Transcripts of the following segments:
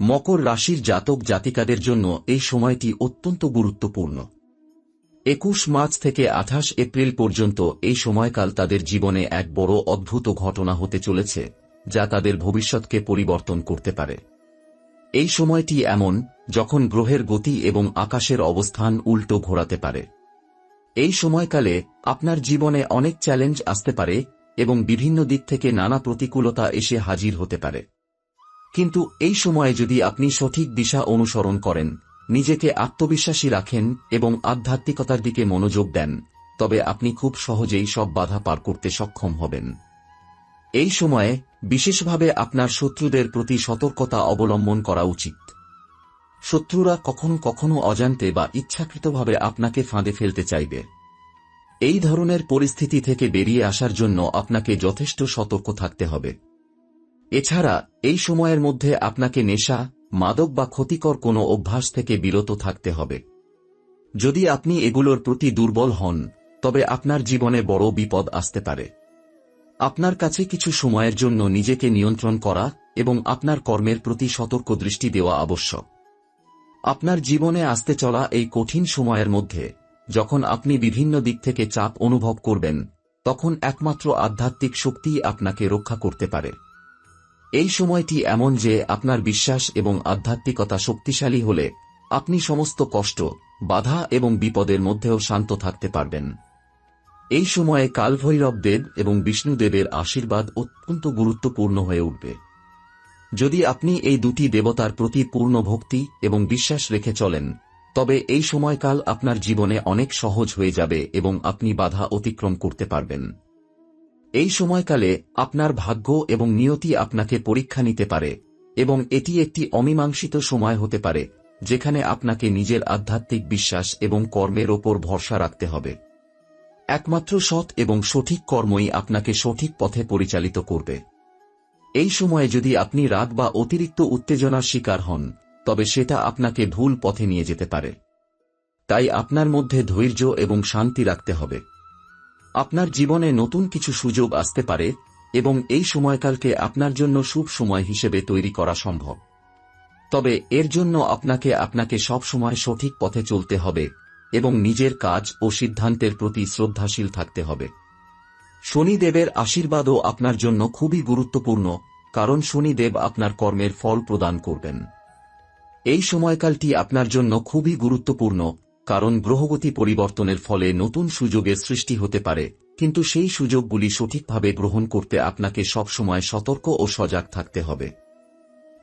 মকর রাশির জাতক জাতিকাদের জন্য এই সময়টি অত্যন্ত গুরুত্বপূর্ণ। একুশ মার্চ থেকে আঠাশ এপ্রিল পর্যন্ত এই সময়কাল তাদের জীবনে এক বড় অদ্ভুত ঘটনা হতে চলেছে, যা তাদের ভবিষ্যৎকে পরিবর্তন করতে পারে। এই সময়টি এমন, যখন গ্রহের গতি এবং আকাশের অবস্থান উল্টো ঘোরাতে পারে। এই সময়কালে আপনার জীবনে অনেক চ্যালেঞ্জ আসতে পারে এবং বিভিন্ন দিক থেকে নানা প্রতিকূলতা এসে হাজির হতে পারে। কিন্তু এই সময়ে যদি আপনি সঠিক দিশা অনুসরণ করেন, নিজেকে আত্মবিশ্বাসী রাখেন এবং আধ্যাত্মিকতার দিকে মনোযোগ দেন, তবে আপনি খুব সহজেই সব বাধা পার করতে সক্ষম হবেন। এই সময়ে বিশেষভাবে আপনার শত্রুদের প্রতি সতর্কতা অবলম্বন করা উচিত। শত্রুরা কখনো কখনো অজান্তে বা ইচ্ছাকৃতভাবে আপনাকে ফাঁদে ফেলতে চাইবে। এই ধরনের পরিস্থিতি থেকে বেরিয়ে আসার জন্য আপনাকে যথেষ্ট সতর্ক থাকতে হবে। এছাড়া, এই সময়ের মধ্যে আপনাকে নেশা, মাদক বা ক্ষতিকর কোনো অভ্যাস থেকে বিরত থাকতে হবে। যদি আপনি এগুলোর প্রতি দুর্বল হন, তবে আপনার জীবনে বড় বিপদ আসতে পারে। আপনার কাছে কিছু সময়ের জন্য নিজেকে নিয়ন্ত্রণ করা এবং আপনার কর্মের প্রতি সতর্ক দৃষ্টি দেওয়া আবশ্যক। আপনার জীবনে আসতে চলা এই কঠিন সময়ের মধ্যে, যখন আপনি বিভিন্ন দিক থেকে চাপ অনুভব করবেন, তখন একমাত্র আধ্যাত্মিক শক্তিই আপনাকে রক্ষা করতে পারে। এই সময়টি এমন যে আপনার বিশ্বাস এবং আধ্যাত্মিকতা শক্তিশালী হলে আপনি সমস্ত কষ্ট, বাধা এবং বিপদের মধ্যেও শান্ত থাকতে পারবেন। এই সময়ে কালভৈরব দেব এবং বিষ্ণুদেবের আশীর্বাদ অত্যন্ত গুরুত্বপূর্ণ হয়ে উঠবে। যদি আপনি এই দুটি দেবতার প্রতি পূর্ণ ভক্তি এবং বিশ্বাস রেখে চলেন, তবে এই সময়কাল আপনার জীবনে অনেক সহজ হয়ে যাবে এবং আপনি বাধা অতিক্রম করতে পারবেন। এই সময়কালে আপনার ভাগ্য এবং নিয়তি আপনাকে পরীক্ষা নিতে পারে, এবং এটি একটি অমীমাংসিত সময় হতে পারে, যেখানে আপনাকে নিজের আধ্যাত্মিক বিশ্বাস এবং কর্মের ওপর ভরসা রাখতে হবে। একমাত্র সৎ এবং সঠিক কর্মই আপনাকে সঠিক পথে পরিচালিত করবে। এই সময়ে যদি আপনি রাগ বা অতিরিক্ত উত্তেজনার শিকার হন, তবে সেটা আপনাকে ভুল পথে নিয়ে যেতে পারে। তাই আপনার মধ্যে ধৈর্য এবং শান্তি রাখতে হবে। আপনার জীবনে নতুন কিছু সুযোগ আসতে পারে এবং এই সময়কালকে আপনার জন্য শুভ সময় হিসেবে তৈরি করা সম্ভব। তবে এর জন্য আপনাকে আপনাকে সব সময় সঠিক পথে চলতে হবে এবং নিজের কাজ ও সিদ্ধান্তের প্রতি শ্রদ্ধাশীল থাকতে হবে। শনিদেবের আশীর্বাদও আপনার জন্য খুবই গুরুত্বপূর্ণ, কারণ শনিদেব আপনার কর্মের ফল প্রদান করবেন। এই সময়কালটি আপনার জন্য খুবই গুরুত্বপূর্ণ কারণ গ্রহগতি পরিবর্তনের ফলে নতুন সুযোগের সৃষ্টি হতে পারে, কিন্তু সেই সুযোগগুলি সঠিকভাবে গ্রহণ করতে আপনাকে সবসময় সতর্ক ও সজাগ থাকতে হবে।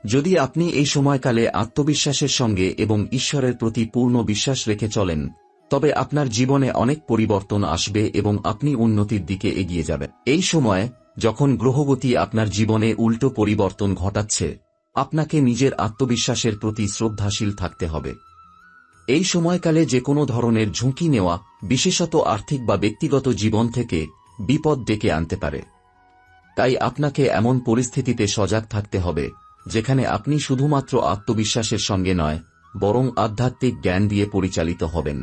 যদি আপনি এই সময়কালে আত্মবিশ্বাসের সঙ্গে এবং ঈশ্বরের প্রতি পূর্ণ বিশ্বাস রেখে চলেন, তবে আপনার জীবনে অনেক পরিবর্তন আসবে এবং আপনি উন্নতির দিকে এগিয়ে যাবেন। এই সময়, যখন গ্রহগতি আপনার জীবনে উল্টো পরিবর্তন ঘটাচ্ছে, আপনাকে নিজের আত্মবিশ্বাসের প্রতি শ্রদ্ধাশীল থাকতে হবে। এই সময়কালে যে কোনো ধরনের ঝুঁকি নেওয়া, বিশেষত আর্থিক বা ব্যক্তিগত জীবন থেকে বিপদ ডেকে আনতে পারে। তাই আপনাকে এমন পরিস্থিতিতে সজাগ থাকতে হবে, যেখানে আপনি শুধুমাত্র আত্মবিশ্বাসের সঙ্গে নয়, বরং আধ্যাত্মিক জ্ঞান দিয়ে পরিচালিত হবেন।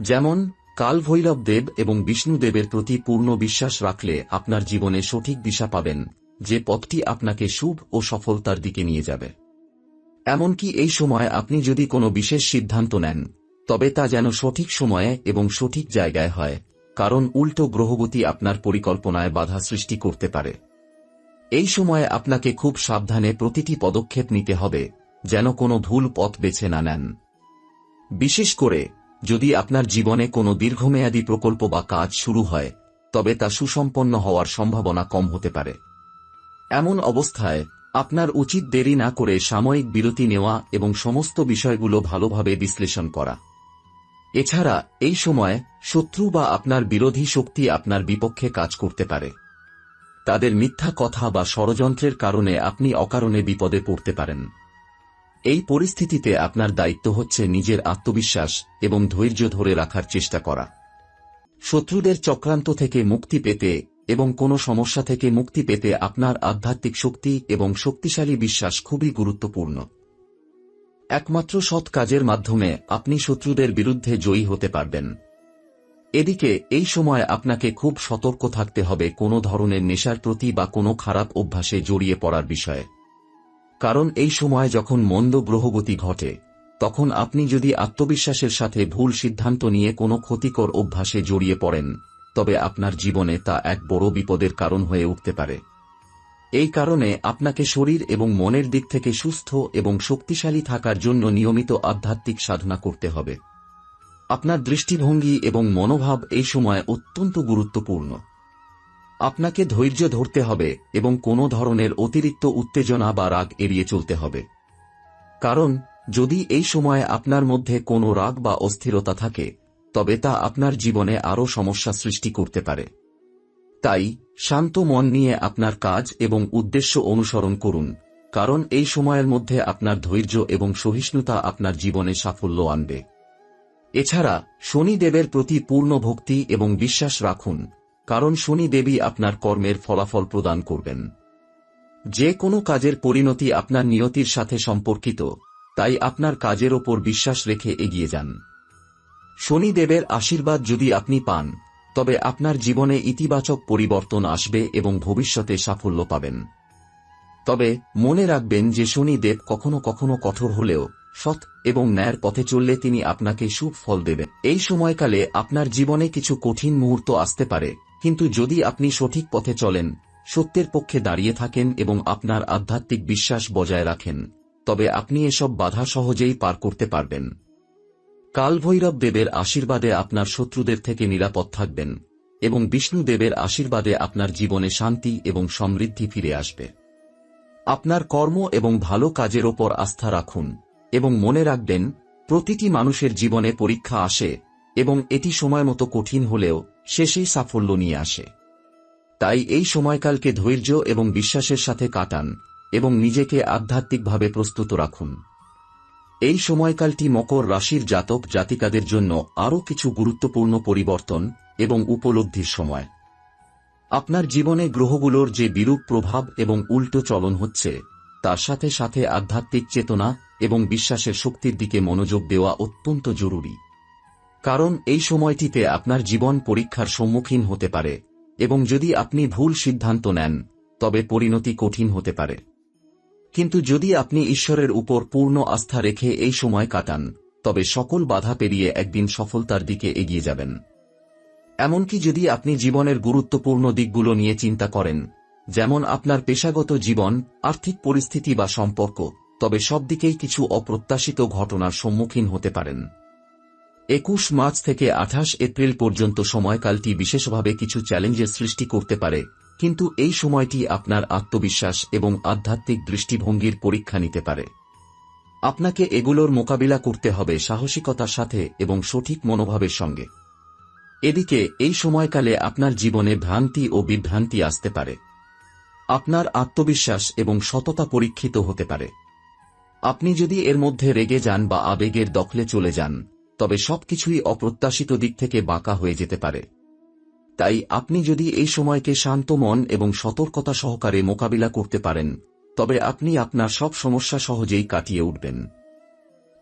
যেমন কাল ভৈরব দেব এবং বিষ্ণুদেবের প্রতি পূর্ণ বিশ্বাস রাখলে আপনার জীবনে সঠিক দিশা পাবেন, যে পথটি আপনাকে শুভ ও সফলতার দিকে নিয়ে যাবে। এমনকি এই সময় আপনি যদি কোনো বিশেষ সিদ্ধান্ত নেন, তবে তা যেন সঠিক সময়ে এবং সঠিক জায়গায় হয়, কারণ উল্টো গ্রহগতি আপনার পরিকল্পনায় বাধা সৃষ্টি করতে পারে। এই সময়ে আপনাকে খুব সাবধানে প্রতিটি পদক্ষেপ নিতে হবে, যেন কোনো ভুল পথ বেছে না নেন। বিশেষ করে, যদি আপনার জীবনে কোনো দীর্ঘমেয়াদী প্রকল্প বা কাজ শুরু হয়, তবে তা সুসম্পন্ন হওয়ার সম্ভাবনা কম হতে পারে। এমন অবস্থায় আপনার উচিত দেরি না করে সাময়িক বিরতি নেওয়া এবং সমস্ত বিষয়গুলো ভালোভাবে বিশ্লেষণ করা। এছাড়া, এই সময় শত্রু বা আপনার বিরোধী শক্তি আপনার বিপক্ষে কাজ করতে পারে। তাদের মিথ্যা কথা বা ষড়যন্ত্রের কারণে আপনি অকারণে বিপদে পড়তে পারেন। এই পরিস্থিতিতে আপনার দায়িত্ব হচ্ছে নিজের আত্মবিশ্বাস এবং ধৈর্য ধরে রাখার চেষ্টা করা। শত্রুদের চক্রান্ত থেকে মুক্তি পেতে এবং কোনো সমস্যা থেকে মুক্তি পেতে আপনার আধ্যাত্মিক শক্তি এবং শক্তিশালী বিশ্বাস খুবই গুরুত্বপূর্ণ। একমাত্র সৎ কাজের মাধ্যমে আপনি শত্রুদের বিরুদ্ধে জয়ী হতে পারবেন। এদিকে, এই সময় আপনাকে খুব সতর্ক থাকতে হবে কোনো ধরনের নেশার প্রতি বা কোনো খারাপ অভ্যাসে জড়িয়ে পড়ার বিষয়ে। কারণ এই সময় যখন মন্দ গ্রহগতি ঘটে, তখন আপনি যদি আত্মবিশ্বাসের সাথে ভুল সিদ্ধান্ত নিয়ে কোনো ক্ষতিকর অভ্যাসে জড়িয়ে পড়েন তবে আপনার জীবনে তা এক বড় বিপদের কারণ হয়ে উঠতে পারে। এই কারণে আপনাকে শরীর এবং মনের দিক থেকে সুস্থ এবং শক্তিশালী থাকার জন্য নিয়মিত আধ্যাত্মিক সাধনা করতে হবে। আপনার দৃষ্টিভঙ্গি এবং মনোভাব এই সময় অত্যন্ত গুরুত্বপূর্ণ। আপনাকে ধৈর্য ধরতে হবে এবং কোনো ধরনের অতিরিক্ত উত্তেজনা বা রাগ এড়িয়ে চলতে হবে। কারণ, যদি এই সময় আপনার মধ্যে কোনো রাগ বা অস্থিরতা থাকে তবে তা আপনার জীবনে আরও সমস্যা সৃষ্টি করতে পারে। তাই, শান্ত মন নিয়ে আপনার কাজ এবং উদ্দেশ্য অনুসরণ করুন, কারণ এই সময়ের মধ্যে আপনার ধৈর্য এবং সহিষ্ণুতা আপনার জীবনে সাফল্য আনবে। এছাড়া শনি দেবের প্রতি পূর্ণ ভক্তি এবং বিশ্বাস রাখুন, কারণ শনি দেবী আপনার কর্মের ফলাফল প্রদান করবেন। যে কোনো কাজের পরিণতি আপনার নিয়তির সাথে সম্পর্কিত, তাই আপনার কাজের ওপর বিশ্বাস রেখে এগিয়ে যান। শনি দেবের আশীর্বাদ যদি আপনি পান, তবে আপনার জীবনে ইতিবাচক পরিবর্তন আসবে এবং ভবিষ্যতে সাফল্য পাবেন। তবে মনে রাখবেন যে শনি দেব কখনো কখনো কঠোর হলেও সৎ এবং ন্যায়ের পথে চললে তিনি আপনাকে সুফ ফল দেবেন। এই সময়কালে আপনার জীবনে কিছু কঠিন মুহূর্ত আসতে পারে, কিন্তু যদি আপনি সঠিক পথে চলেন, সত্যের পক্ষে দাঁড়িয়ে থাকেন এবং আপনার আধ্যাত্মিক বিশ্বাস বজায় রাখেন, তবে আপনি এসব বাধা সহজেই পার করতে পারবেন। কালভৈরব দেবের আশীর্বাদে আপনার শত্রুদের থেকে নিরাপদ থাকবেন, এবং বিষ্ণু দেবের আশীর্বাদে আপনার জীবনে শান্তি এবং সমৃদ্ধি ফিরে আসবে। আপনার কর্ম এবং ভালো কাজের ওপর আস্থা রাখুন, এবং মনে রাখবেন, প্রতিটি মানুষের জীবনে পরীক্ষা আসে, এবং এটি সময় মতো কঠিন হলেও শেষেই সাফল্য নিয়ে আসে। তাই এই সময়কালকে ধৈর্য এবং বিশ্বাসের সাথে কাটান, এবং নিজেকে আধ্যাত্মিকভাবে প্রস্তুত রাখুন। এই সময়কালটি মকর রাশির জাতক জাতিকাদের জন্য আরও কিছু গুরুত্বপূর্ণ পরিবর্তন এবং উপলব্ধির সময়। আপনার জীবনে গ্রহগুলোর যে বিরূপ প্রভাব এবং উল্টো চলন হচ্ছে, তার সাথে সাথে আধ্যাত্মিক চেতনা এবং বিশ্বাসের শক্তির দিকে মনোযোগ দেওয়া অত্যন্ত জরুরি। কারণ এই সময়টিতে আপনার জীবন পরীক্ষার সম্মুখীন হতে পারে এবং যদি আপনি ভুল সিদ্ধান্ত নেন, তবে পরিণতি কঠিন হতে পারে। কিন্তু যদি আপনি ঈশ্বরের উপর পূর্ণ আস্থা রেখে এই সময় কাটান, তবে সকল বাধা পেরিয়ে একদিন সফলতার দিকে এগিয়ে যাবেন। এমনকি যদি আপনি জীবনের গুরুত্বপূর্ণ দিকগুলো নিয়ে চিন্তা করেন, যেমন আপনার পেশাগত জীবন, আর্থিক পরিস্থিতি বা সম্পর্ক, তবে সব দিকেই কিছু অপ্রত্যাশিত ঘটনার সম্মুখীন হতে পারেন। একুশ মার্চ থেকে আঠাশ এপ্রিল পর্যন্ত সময়কালটি বিশেষভাবে কিছু চ্যালেঞ্জের সৃষ্টি করতে পারে কিন্তু এই সময়টি আপনার আত্মবিশ্বাস এবং আধ্যাত্মিক দৃষ্টিভঙ্গির পরীক্ষা নিতে পারে। আপনাকে এগুলোর মোকাবিলা করতে হবে সাহসিকতার সাথে এবং সঠিক মনোভাবের সঙ্গে। এদিকে, এই সময়কালে আপনার জীবনে ভ্রান্তি ও বিভ্রান্তি আসতে পারে। আপনার আত্মবিশ্বাস এবং সততা পরীক্ষিত হতে পারে। আপনি যদি এর মধ্যে রেগে যান বা আবেগের দখলে চলে যান, তবে সবকিছুই অপ্রত্যাশিত দিক থেকে বাঁকা হয়ে যেতে পারে। তাই আপনি যদি এই সময়কে শান্ত মন এবং সতর্কতা সহকারে মোকাবিলা করতে পারেন, তবে আপনি আপনার সব সমস্যা সহজেই কাটিয়ে উঠবেন।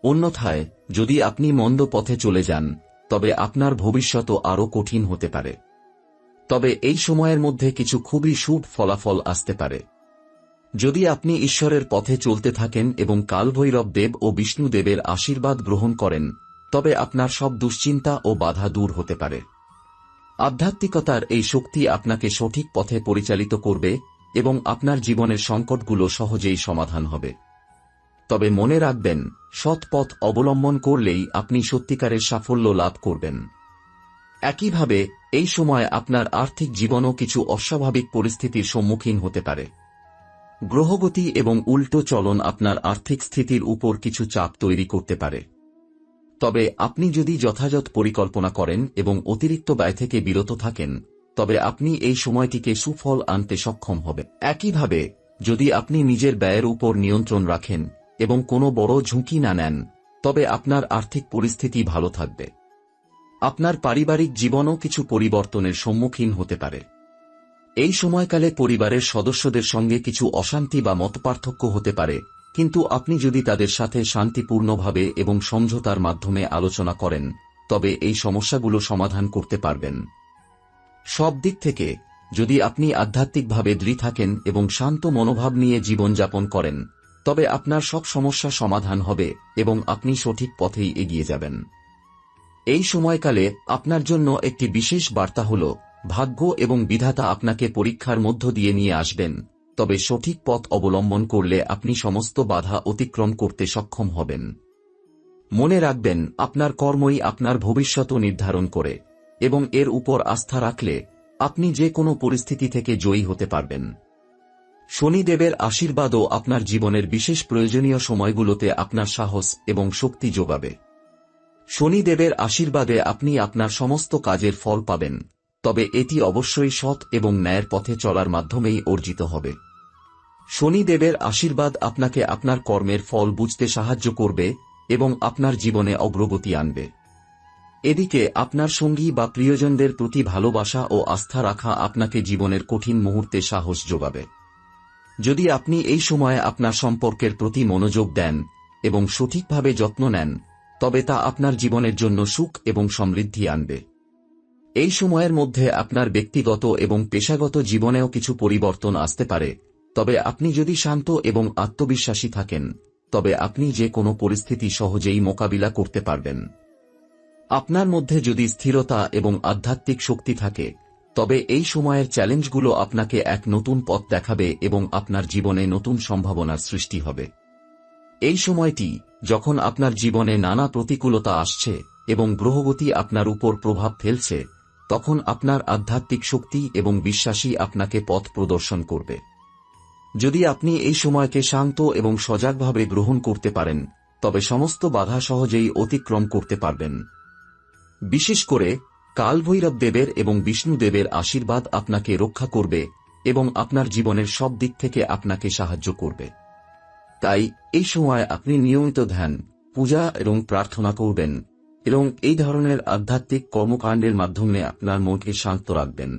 অন্যথায়, যদি আপনি মন্দ পথে চলে যান, তবে আপনার ভবিষ্যৎও আরও কঠিন হতে পারে। তবে এই সময়ের মধ্যে কিছু খুবই শুভ ফলাফল আসতে পারে। যদি আপনি ঈশ্বরের পথে চলতে থাকেন এবং কালভৈরব দেব ও বিষ্ণুদেবের আশীর্বাদ গ্রহণ করেন, তবে আপনার সব দুশ্চিন্তা ও বাধা দূর হতে পারে। আধ্যাত্মিকতার এই শক্তি আপনাকে সঠিক পথে পরিচালিত করবে এবং আপনার জীবনের সংকটগুলো সহজেই সমাধান হবে। তবে মনে রাখবেন, সৎ পথ অবলম্বন করলেই আপনি সত্যিকারের সাফল্য লাভ করবেন। একইভাবে, এই সময় আপনার আর্থিক জীবনও কিছু অস্বাভাবিক পরিস্থিতির সম্মুখীন হতে পারে। গ্রহগতি এবং উল্টো চলন আপনার আর্থিক স্থিতির উপর কিছু চাপ তৈরি করতে পারে। তবে আপনি যদি যথাযথ পরিকল্পনা করেন এবং অতিরিক্ত ব্যয় থেকে বিরত থাকেন, তবে আপনি এই সময়টিকে সুফল আনতে সক্ষম হবে একইভাবে, যদি আপনি নিজের ব্যয়ের উপর নিয়ন্ত্রণ রাখেন এবং কোনো বড় ঝুঁকি না নেন, তবে আপনার আর্থিক পরিস্থিতি ভালো থাকবে। আপনার পারিবারিক জীবনও কিছু পরিবর্তনের সম্মুখীন হতে পারে। এই সময়কালে পরিবারের সদস্যদের সঙ্গে কিছু অশান্তি বা মতপার্থক্য হতে পারে কিন্তু আপনি যদি তাদের সাথে শান্তিপূর্ণভাবে এবং সমঝোতার মাধ্যমে আলোচনা করেন, তবে এই সমস্যাগুলো সমাধান করতে পারবেন। সব দিক থেকে, যদি আপনি আধ্যাত্মিকভাবে দৃঢ় থাকেন এবং শান্ত মনোভাব নিয়ে জীবনযাপন করেন, তবে আপনার সব সমস্যা সমাধান হবে এবং আপনি সঠিক পথেই এগিয়ে যাবেন। এই সময়কালে আপনার জন্য একটি বিশেষ বার্তা হল, ভাগ্য এবং বিধাতা আপনাকে পরীক্ষার মধ্য দিয়ে নিয়ে আসবেন। তবে সঠিক পথ অবলম্বন করলে আপনি সমস্ত বাধা অতিক্রম করতে সক্ষম হবেন। মনে রাখবেন, আপনার কর্মই আপনার ভবিষ্যৎ নির্ধারণ করে এবং এর উপর আস্থা রাখলে আপনি যে কোনো পরিস্থিতি থেকে জয়ী হতে পারবেন। শনিদেবের আশীর্বাদও আপনার জীবনের বিশেষ প্রয়োজনীয় সময়গুলোতে আপনার সাহস এবং শক্তি যোগাবে। শনিদেবের আশীর্বাদে আপনি আপনার সমস্ত কাজের ফল পাবেন, তবে এটি অবশ্যই সৎ এবং ন্যায়ের পথে চলার মাধ্যমেই অর্জিত হবে। শনিদেবের আশীর্বাদ আপনাকে আপনার কর্মের ফল বুঝতে সাহায্য করবে এবং আপনার জীবনে অগ্রগতি আনবে। এদিকে, আপনার সঙ্গী বা প্রিয়জনদের প্রতি ভালোবাসা ও আস্থা রাখা আপনাকে জীবনের কঠিন মুহূর্তে সাহস যোগাবে। যদি আপনি এই সময়ে আপনার সম্পর্কের প্রতি মনোযোগ দেন এবং সঠিকভাবে যত্ন নেন, তবে তা আপনার জীবনের জন্য সুখ এবং সমৃদ্ধি আনবে। এই সময়ের মধ্যে আপনার ব্যক্তিগত এবং পেশাগত জীবনেও কিছু পরিবর্তন আসতে পারে তবে আপনি যদি শান্ত এবং আত্মবিশ্বাসী থাকেন, তবে আপনি যে কোনো পরিস্থিতি সহজেই মোকাবিলা করতে পারবেন। আপনার মধ্যে যদি স্থিরতা এবং আধ্যাত্মিক শক্তি থাকে, তবে এই সময়ের চ্যালেঞ্জগুলো আপনাকে এক নতুন পথ দেখাবে এবং আপনার জীবনে নতুন সম্ভাবনার সৃষ্টি হবে। এই সময়টি, যখন আপনার জীবনে নানা প্রতিকূলতা আসছে এবং গ্রহগতি আপনার উপর প্রভাব ফেলছে, তখন আপনার আধ্যাত্মিক শক্তি এবং বিশ্বাসী আপনাকে পথ প্রদর্শন করবে। যদি আপনি এই সময়কে শান্ত এবং সজাগভাবে গ্রহণ করতে পারেন, তবে সমস্ত বাধা সহজেই অতিক্রম করতে পারবেন। বিশেষ করে, কালভৈরব দেবের এবং বিষ্ণুদেবের আশীর্বাদ আপনাকে রক্ষা করবে এবং আপনার জীবনের সব দিক থেকে আপনাকে সাহায্য করবে। তাই, এই সময় আপনি নিয়মিত ধ্যান, পূজা এবং প্রার্থনা করবেন এবং এই ধরনের আধ্যাত্মিক কর্মকাণ্ডের মাধ্যমে আপনার মনকে শান্ত রাখবেন।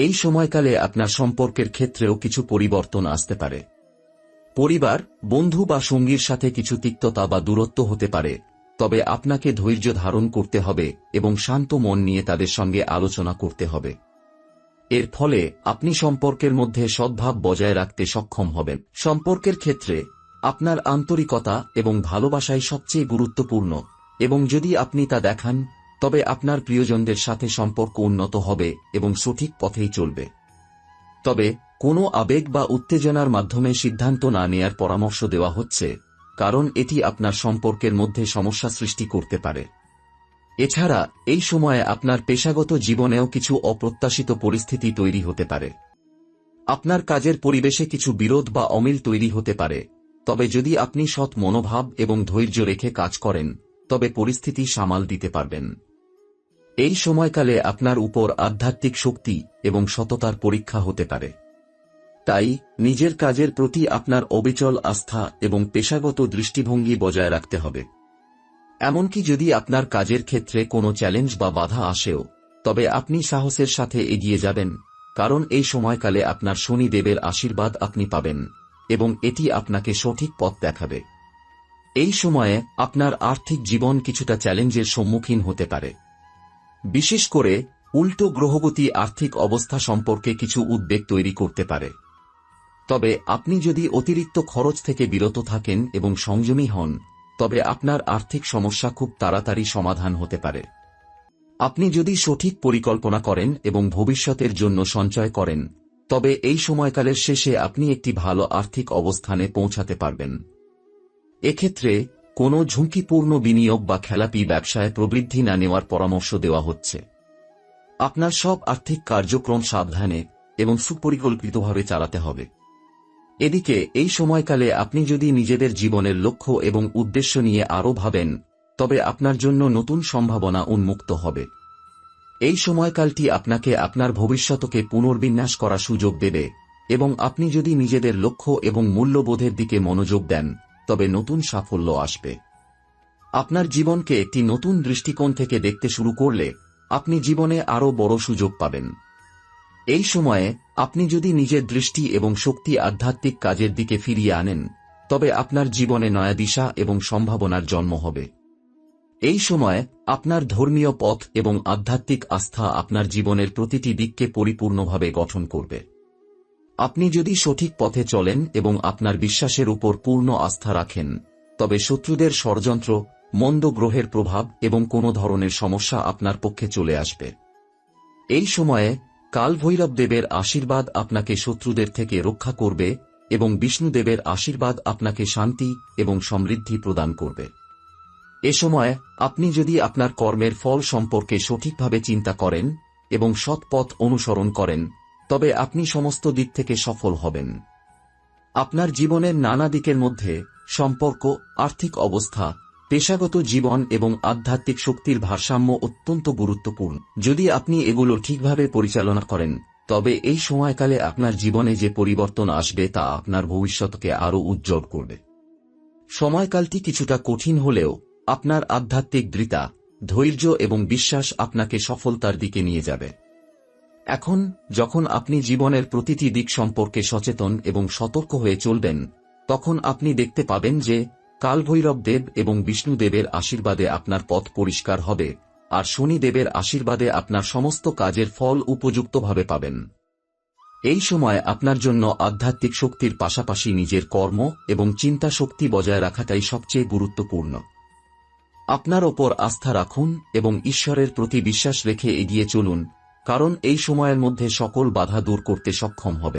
এই সময়কালে আপনার সম্পর্কের ক্ষেত্রেও কিছু পরিবর্তন আসতে পারে। পরিবার, বন্ধু বা সঙ্গীর সাথে কিছু তিক্ততা বা দূরত্ব হতে পারে, তবে আপনাকে ধৈর্য ধারণ করতে হবে এবং শান্ত মন নিয়ে তাদের সঙ্গে আলোচনা করতে হবে। এর ফলে আপনি সম্পর্কের মধ্যে সদ্ভাব বজায় রাখতে সক্ষম হবেন। সম্পর্কের ক্ষেত্রে আপনার আন্তরিকতা এবং ভালোবাসাই সবচেয়ে গুরুত্বপূর্ণ এবং যদি আপনি তা দেখান তবে আপনার প্রিয়জনদের সাথে সম্পর্ক উন্নত হবে এবং সঠিক পথেই চলবে। তবে, কোনো আবেগ বা উত্তেজনার মাধ্যমে সিদ্ধান্ত না নেয়ার পরামর্শ দেওয়া হচ্ছে, কারণ এটি আপনার সম্পর্কের মধ্যে সমস্যা সৃষ্টি করতে পারে। এছাড়া, এই সময়ে আপনার পেশাগত জীবনেও কিছু অপ্রত্যাশিত পরিস্থিতি তৈরি হতে পারে। আপনার কাজের পরিবেশে কিছু বিরোধ বা অমিল তৈরি হতে পারে, তবে যদি আপনি সৎ মনোভাব এবং ধৈর্য রেখে কাজ করেন, তবে পরিস্থিতি সামাল দিতে পারবেন। এই সময়কালে আপনার উপর আধ্যাত্মিক শক্তি এবং সততার পরীক্ষা হতে পারে। তাই, নিজের কাজের প্রতি আপনার অবিচল আস্থা এবং পেশাগত দৃষ্টিভঙ্গি বজায় রাখতে হবে। এমনকি যদি আপনার কাজের ক্ষেত্রে কোনো চ্যালেঞ্জ বা বাধা আসেও, তবে আপনি সাহসের সাথে এগিয়ে যাবেন, কারণ এই সময়কালে আপনার শনিদেবের আশীর্বাদ আপনি পাবেন এবং এটি আপনাকে সঠিক পথ দেখাবে। এই সময়ে আপনার আর্থিক জীবন কিছুটা চ্যালেঞ্জের সম্মুখীন হতে পারে। বিশেষ করে উল্টো গ্রহগতি আর্থিক অবস্থা সম্পর্কে কিছু উদ্বেগ তৈরি করতে পারে। তবে আপনি যদি অতিরিক্ত খরচ থেকে বিরত থাকেন এবং সংযমী হন, তবে আপনার আর্থিক সমস্যা খুব তাড়াতাড়ি সমাধান হতে পারে। আপনি যদি সঠিক পরিকল্পনা করেন এবং ভবিষ্যতের জন্য সঞ্চয় করেন, তবে এই সময়কালের শেষে আপনি একটি ভালো আর্থিক অবস্থানে পৌঁছাতে পারবেন। এক্ষেত্রে কোনো ঝুঁকিপূর্ণ বিনিয়োগ বা খেলাপি ব্যবসায় প্রবৃদ্ধি না নেওয়ার পরামর্শ দেওয়া হচ্ছে। আপনার সব আর্থিক কার্যক্রম সাবধানে এবং সুপরিকল্পিতভাবে চালাতে হবে। এদিকে, এই সময়কালে আপনি যদি নিজেদের জীবনের লক্ষ্য এবং উদ্দেশ্য নিয়ে আরও ভাবেন, তবে আপনার জন্য নতুন সম্ভাবনা উন্মুক্ত হবে। এই সময়কালটি আপনাকে আপনার ভবিষ্যতকে পুনর্বিন্যাস করা সুযোগ দেবে এবং আপনি যদি নিজেদের লক্ষ্য এবং মূল্যবোধের দিকে মনোযোগ দেন তবে নতুন সাফল্য আসবে। আপনার জীবনকে একটি নতুন দৃষ্টিকোণ থেকে দেখতে শুরু করলে আপনি জীবনে আরও বড় সুযোগ পাবেন। এই সময়ে আপনি যদি নিজের দৃষ্টি এবং শক্তি আধ্যাত্মিক কাজের দিকে ফিরিয়ে আনেন, তবে আপনার জীবনে নয়া দিশা এবং সম্ভাবনার জন্ম হবে। এই সময় আপনার ধর্মীয় পথ এবং আধ্যাত্মিক আস্থা আপনার জীবনের প্রতিটি দিককে পরিপূর্ণভাবে গঠন করবে। আপনি যদি সঠিক পথে চলেন এবং আপনার বিশ্বাসের উপর পূর্ণ আস্থা রাখেন, তবে শত্রুদের ষড়যন্ত্র, মন্দ গ্রহের প্রভাব এবং কোনো ধরনের সমস্যা আপনার পক্ষে চলে আসবে। এই সময়ে কাল ভৈরব দেবের আশীর্বাদ আপনাকে শত্রুদের থেকে রক্ষা করবে এবং বিষ্ণুদেবের আশীর্বাদ আপনাকে শান্তি এবং সমৃদ্ধি প্রদান করবে। এ সময় আপনি যদি আপনার কর্মের ফল সম্পর্কে সঠিকভাবে চিন্তা করেন এবং সৎ পথ অনুসরণ করেন তবে আপনি সমস্ত দিক থেকে সফল হবেন। আপনার জীবনের নানা দিকের মধ্যে সম্পর্ক, আর্থিক অবস্থা, পেশাগত জীবন এবং আধ্যাত্মিক শক্তির ভারসাম্য অত্যন্ত গুরুত্বপূর্ণ। যদি আপনি এগুলো ঠিকভাবে পরিচালনা করেন, তবে এই সময়কালে আপনার জীবনে যে পরিবর্তন আসবে তা আপনার ভবিষ্যৎকে আরও উজ্জ্বল করবে। সময়কালটি কিছুটা কঠিন হলেও আপনার আধ্যাত্মিক দৃতা ধৈর্য এবং বিশ্বাস আপনাকে সফলতার দিকে নিয়ে যাবে। এখন, যখন আপনি জীবনের প্রতিটি দিক সম্পর্কে সচেতন এবং সতর্ক হয়ে চলবেন, তখন আপনি দেখতে পাবেন যে, কালভৈরব দেব এবং বিষ্ণুদেবের আশীর্বাদে আপনার পথ পরিষ্কার হবে, আর শনিদেবের আশীর্বাদে আপনার সমস্ত কাজের ফল উপযুক্তভাবে পাবেন। এই সময় আপনার জন্য আধ্যাত্মিক শক্তির পাশাপাশি নিজের কর্ম এবং চিন্তা শক্তি বজায় রাখাটাই সবচেয়ে গুরুত্বপূর্ণ। আপনার ওপর আস্থা রাখুন এবং ঈশ্বরের প্রতি বিশ্বাস রেখে এগিয়ে চলুন কারণ এই সময়ের মধ্যে সকল বাধা দূর করতে সক্ষম হবে।